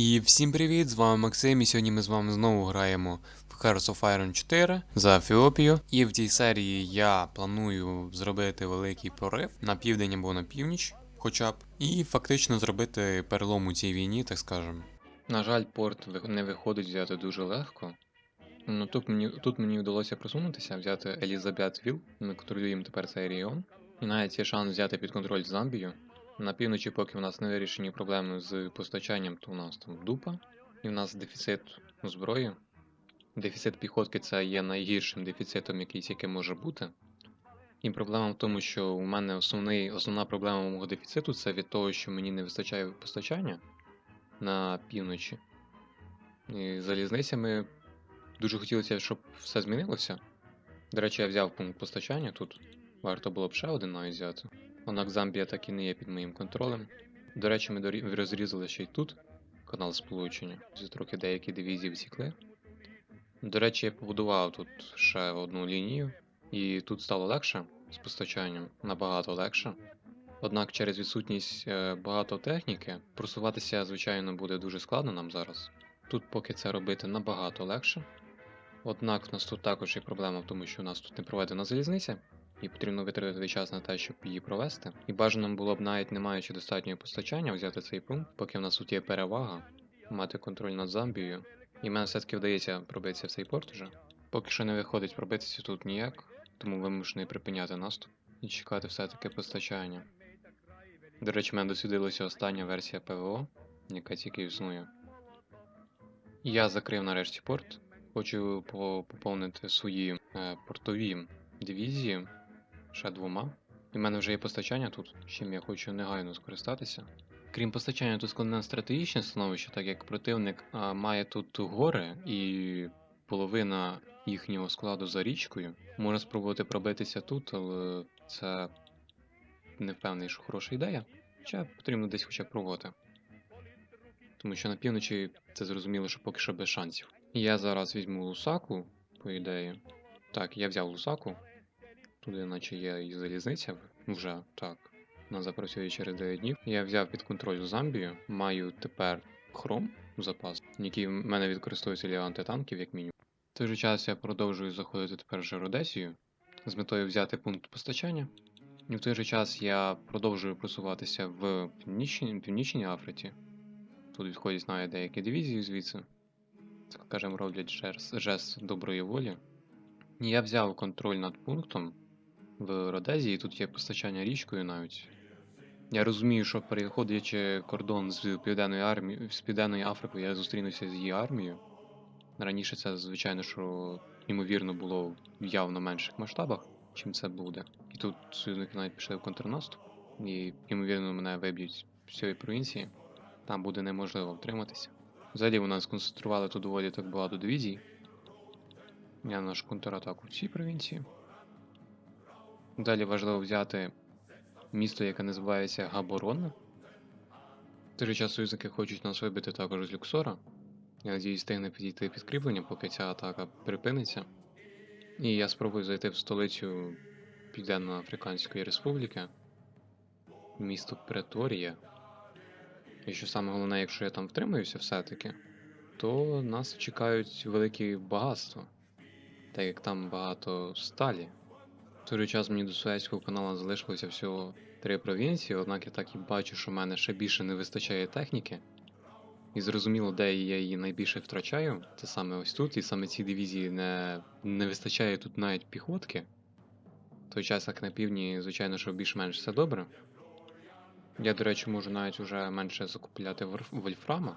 І всім привіт! З вами Максим, і сьогодні ми з вами знову граємо в Hearts of Iron 4 за Ефіопію. І в цій серії я планую зробити великий прорив на південь або на північ, хоча б, і фактично зробити перелом у цій війні, так скажемо. На жаль, порт не виходить взяти дуже легко. Ну тут мені, тут мені вдалося просунутися, взяти Елізабет-Віл, ми контролюємо тепер цей регіон. І навіть є шанс взяти під контроль Замбію. На півночі, поки в нас не вирішені проблеми з постачанням, то у нас там дупа, і в нас дефіцит зброї. Дефіцит піхотки це є найгіршим дефіцитом, який тільки може бути. І проблема в тому, що у мене основний, основна проблема мого дефіциту це від того, що мені не вистачає постачання на півночі. І залізницями дуже хотілося, щоб все змінилося. До речі, я взяв пункт постачання тут. Варто було б ще один навіть взяти. Однак Замбія так і не є під моїм контролем. До речі, ми розрізали ще й тут канал сполучення. Вже трохи деякі дивізії втікли. До речі, я побудував тут ще одну лінію, і тут стало легше з постачанням, набагато легше. Однак через відсутність е, багато техніки просуватися, звичайно, буде дуже складно нам зараз. Тут поки це робити набагато легше. Однак в нас тут також є проблема в тому, що у нас тут не проведена залізниця, і потрібно витратити час на те, щоб її провести. І бажано було б навіть не маючи достатнього постачання взяти цей пункт, поки в нас тут є перевага, мати контроль над Замбією. І мене все-таки вдається пробитися в цей порт уже. Поки що не виходить пробитися тут ніяк, тому вимушений припиняти наступ і чекати все-таки постачання. До речі, мене досвідилася остання версія ПВО, яка тільки існує. Я закрив нарешті порт. Хочу поповнити свої е, портові дивізії ще двома. І в мене вже є постачання тут, чим я хочу негайно скористатися. Крім постачання, тут складне стратегічне становище, так як противник а, має тут гори і половина їхнього складу за річкою. Можна спробувати пробитися тут, але це не впевнений, що хороша ідея. Хоча потрібно десь хоча б пробувати. Тому що на півночі це зрозуміло, що поки що без шансів. Я зараз візьму Лусаку, по ідеї. Так, я взяв Лусаку. Туди, наче є і залізниця вже так. Вона запрацює через 9 днів. Я взяв під контроль Замбію. Маю тепер хром у запас, який в мене використовується для антитанків, як мінімум. В той же час я продовжую заходити тепер в Родесію з метою взяти пункт постачання. І в той же час я продовжую просуватися в північній, північній Африці. Тут відходять навіть деякі дивізії звідси. Так скажемо, роблять жест, жест доброї волі. Я взяв контроль над пунктом в Родезії, тут є постачання річкою навіть. Я розумію, що переходячи кордон з Південної армії з Південної Африки, я зустрінуся з її армією. Раніше це, звичайно, що ймовірно було в явно менших масштабах, чим це буде. І тут союзники навіть пішли в контрнаступ, і ймовірно мене виб'ють з цієї провінції. Там буде неможливо втриматися. Взагалі нас сконцентрували тут доволі так багато дивізій. Я нашу контратаку в цій провінції. Далі важливо взяти місто, яке називається Габорон. Же час союзники хочуть нас вибити також з Люксора. Я надіюсь, встигне підійти підкріплення, поки ця атака припиниться. І я спробую зайти в столицю Південно-Африканської Республіки, місто Преторія. І що саме головне, якщо я там втримаюся все-таки, то нас чекають великі багатства, так як там багато сталі. Той час мені до Суецького каналу залишилося всього три провінції, однак я так і бачу, що в мене ще більше не вистачає техніки. І зрозуміло, де я її найбільше втрачаю, це саме ось тут, і саме цій дивізії не, не вистачає тут навіть піхотки. В той час, як на півдні, звичайно, що більш-менш все добре. Я, до речі, можу навіть уже менше закупляти вольф- вольфрама.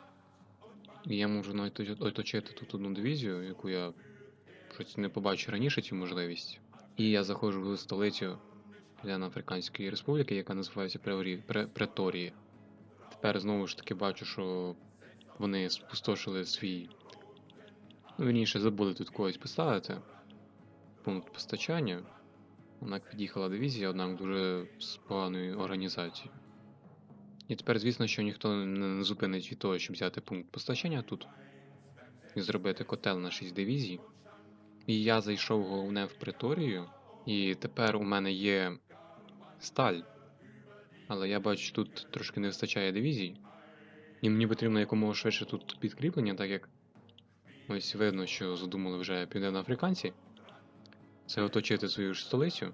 І я можу навіть оточити тут одну дивізію, яку я щось не побачив раніше цю можливість. І я заходжу в столицю Південно-Африканської Республіки, яка називається Преорі... Пре... Преторія. Тепер знову ж таки бачу, що вони спустошили свій. Ну, вірніше, забули тут когось поставити. Пункт постачання. Однак під'їхала дивізія, однак дуже з поганою організацією. І тепер, звісно, що ніхто не зупинить від того, щоб взяти пункт постачання тут і зробити котел на 6 дивізій. І я зайшов головне в приторію, і тепер у мене є сталь. Але я бачу, тут трошки не вистачає дивізій. І мені потрібно якомога швидше тут підкріплення, так як ось видно, що задумали вже південноафриканці. Це оточити свою ж столицю.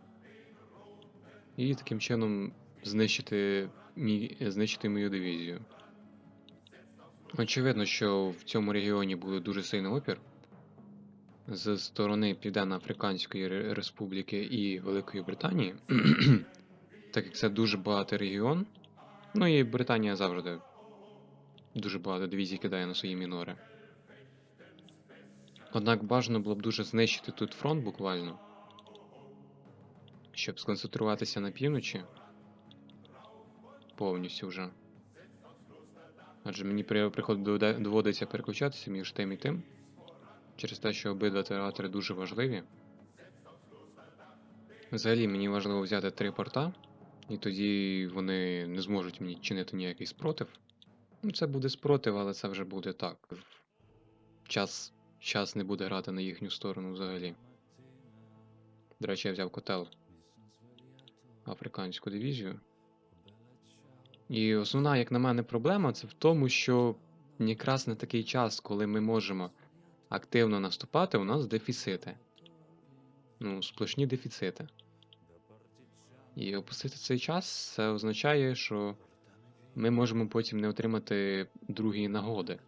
І таким чином знищити, мій, знищити мою дивізію. Очевидно, що в цьому регіоні буде дуже сильний опір з сторони Південно-Африканської Республіки і Великої Британії, так як це дуже багатий регіон. Ну і Британія завжди дуже багато дивізій кидає на свої мінори. Однак бажано було б дуже знищити тут фронт буквально, щоб сконцентруватися на півночі повністю вже. Адже мені при приходить доводиться переключатися між тим і тим, через те, що обидва театри дуже важливі. Взагалі мені важливо взяти три порта, і тоді вони не зможуть мені чинити ніякий спротив. Ну, це буде спротив, але це вже буде так. Час, час не буде грати на їхню сторону взагалі. До речі, я взяв котел африканську дивізію. І основна, як на мене, проблема це в тому, що якраз на такий час, коли ми можемо активно наступати, у нас дефіцити. Ну, сплошні дефіцити. І опустити цей час це означає, що ми можемо потім не отримати другі нагоди.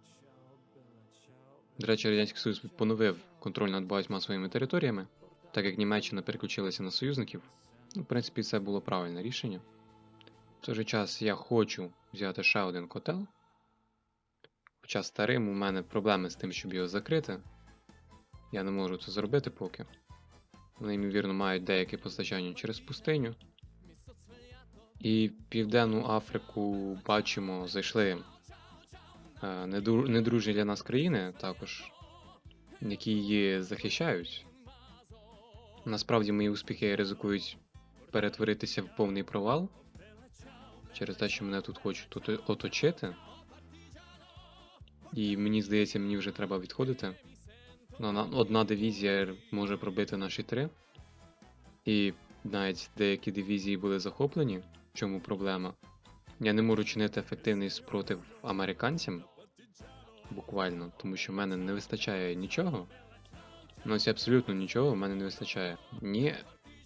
До речі, Радянський Союз поновив контроль над багатьма своїми територіями, так як Німеччина переключилася на союзників. Ну, в принципі, це було правильне рішення. В той же час я хочу взяти ще один котел. Хоча старим у мене проблеми з тим, щоб його закрити. Я не можу це зробити поки. Вони, ймовірно, мають деяке постачання через пустиню. І Південну Африку бачимо, зайшли е, недружні для нас країни також, які її захищають. Насправді мої успіхи ризикують перетворитися в повний провал через те, що мене тут хочуть ото- оточити. І мені здається, мені вже треба відходити. Одна- Одна дивізія може пробити наші три. І навіть деякі дивізії були захоплені. В чому проблема? Я не можу чинити ефективний спротив американцям. Буквально, тому що в мене не вистачає нічого. Ну, ось абсолютно нічого в мене не вистачає. Ні,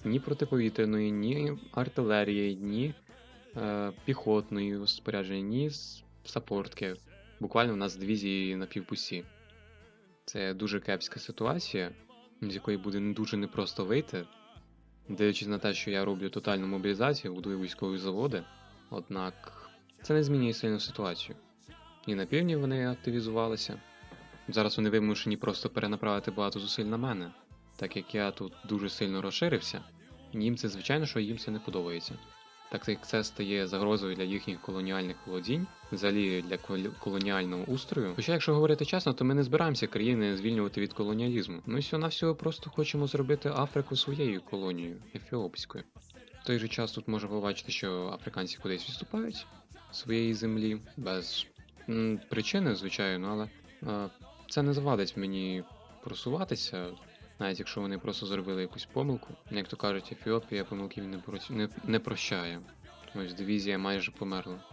ні протиповітряної, ні артилерії, ні е, піхотної спорядження, ні с- саппортки. Буквально у нас дивізії на півпусі. Це дуже кепська ситуація, з якої буде дуже непросто вийти. Дивлячись на те, що я роблю тотальну мобілізацію, будую військові заводи, однак це не змінює сильну ситуацію. І на півдні вони активізувалися. Зараз вони вимушені просто перенаправити багато зусиль на мене, так як я тут дуже сильно розширився, і їм це звичайно, що їм це не подобається. Так як це стає загрозою для їхніх колоніальних володінь, взагалі для кол- колоніального устрою. Хоча, якщо говорити чесно, то ми не збираємося країни звільнювати від колоніалізму. Ми всього на всього просто хочемо зробити Африку своєю колонією, ефіопською. В той же час тут можна побачити, що африканці кудись відступають своєї землі без м, причини, звичайно, але е, це не завадить мені просуватися, навіть якщо вони просто зробили якусь помилку. Як то кажуть, Ефіопія помилків не, проці- не, не прощає. Ось дивізія майже померла.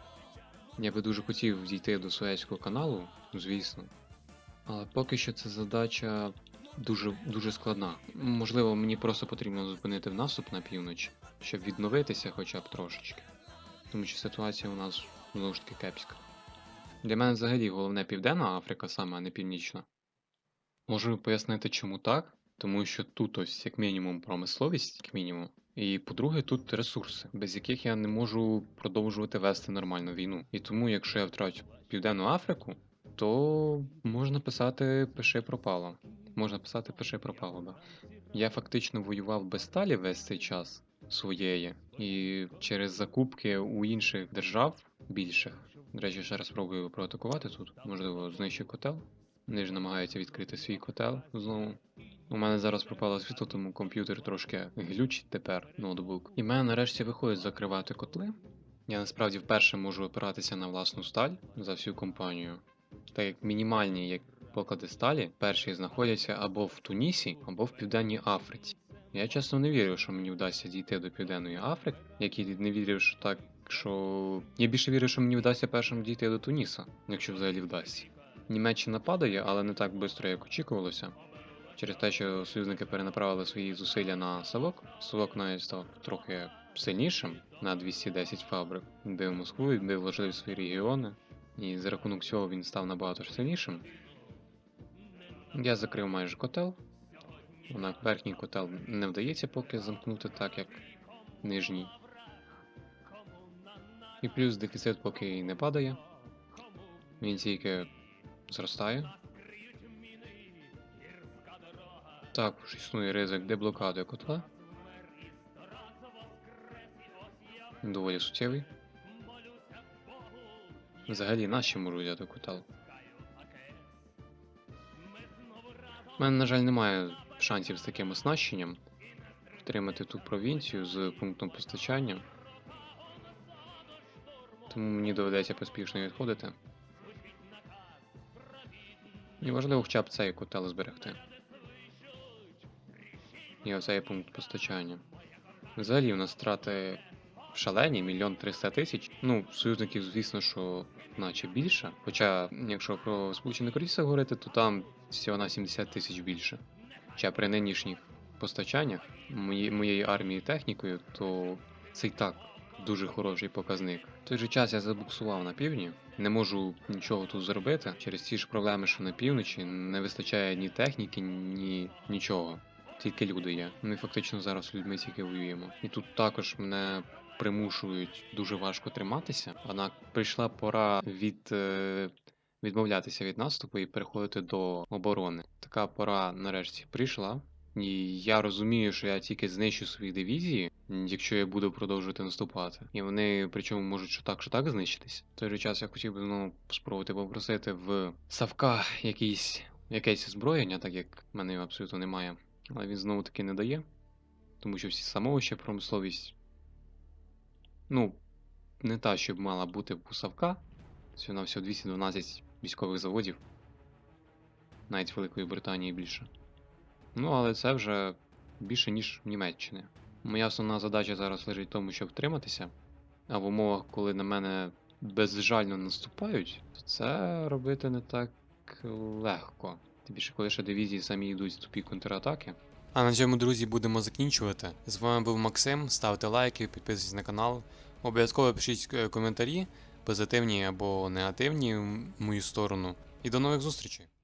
Я би дуже хотів дійти до Суецького каналу, звісно. Але поки що ця задача дуже, дуже складна. Можливо, мені просто потрібно зупинити в наступ на північ, щоб відновитися хоча б трошечки. Тому що ситуація у нас знову ж таки кепська. Для мене взагалі головне Південна Африка саме, а не Північна. Можу пояснити, чому так. Тому що тут ось як мінімум промисловість, як мінімум. І по-друге, тут ресурси, без яких я не можу продовжувати вести нормальну війну. І тому, якщо я втрачу Південну Африку, то можна писати пиши пропало. Можна писати пиши пропало, да. Я фактично воював без сталі весь цей час своєї, і через закупки у інших держав більших. До речі, ще раз спробую проатакувати тут. Можливо, знищу котел. Вони ж намагаються відкрити свій котел знову. У мене зараз пропало світло, тому комп'ютер трошки глючить тепер, ноутбук. І мене нарешті виходить закривати котли. Я насправді вперше можу опиратися на власну сталь за всю компанію. Так як мінімальні як поклади сталі перші знаходяться або в Тунісі, або в Південній Африці. Я чесно не вірив, що мені вдасться дійти до Південної Африки, як і не вірив, що так що я більше вірю, що мені вдасться першим дійти до Туніса, якщо взагалі вдасться. Німеччина падає, але не так швидко, як очікувалося. Через те, що союзники перенаправили свої зусилля на Савок, Савок навіть став трохи сильнішим на 210 фабрик, відбив Москву, відбив важливі свої регіони, і за рахунок цього він став набагато сильнішим. Я закрив майже котел. Однак верхній котел не вдається поки замкнути так, як нижній. І плюс дефіцит поки не падає. Він тільки зростає. Також існує ризик деблокади котла. Доволі суттєвий. Взагалі наші можуть взяти котел. У мене, на жаль, немає шансів з таким оснащенням втримати ту провінцію з пунктом постачання. Тому мені доведеться поспішно відходити. І важливо хоча б цей котел зберегти. І оцей пункт постачання. Взагалі, у нас втрати шалені, мільйон триста тисяч. Ну, союзників, звісно, що наче більше. Хоча, якщо про Сполучене Королівство говорити, то там всього на 70 тисяч більше. Хоча при нинішніх постачаннях мої, моєї армії технікою, то це й так дуже хороший показник. В той же час я забуксував на півдні, не можу нічого тут зробити через ті ж проблеми, що на півночі, не вистачає ні техніки, ні нічого. Тільки люди є. Ми фактично зараз людьми тільки воюємо. І тут також мене примушують дуже важко триматися. Однак прийшла пора від. Е... Відмовлятися від наступу і переходити до оборони. Така пора нарешті прийшла. І я розумію, що я тільки знищу свої дивізії, якщо я буду продовжувати наступати. І вони причому можуть що так, що так знищитись. В той же час я хотів би ну, спробувати попросити в Савка якийсь, якесь озброєння, так як в мене абсолютно немає. Але він знову таки не дає. Тому що всі самовище промисловість. Ну, не та, щоб мала бути у Савка. Всього на всього 212 військових заводів. Навіть Великої Британії більше. Ну, але це вже більше, ніж в Німеччини. Моя основна задача зараз лежить в тому, щоб втриматися. А в умовах, коли на мене безжально наступають, це робити не так легко. Тим більше, коли ще дивізії самі йдуть в тупі контратаки. А на цьому, друзі, будемо закінчувати. З вами був Максим. Ставте лайки, підписуйтесь на канал. Обов'язково пишіть е, коментарі, позитивні або негативні в мою сторону. І до нових зустрічей!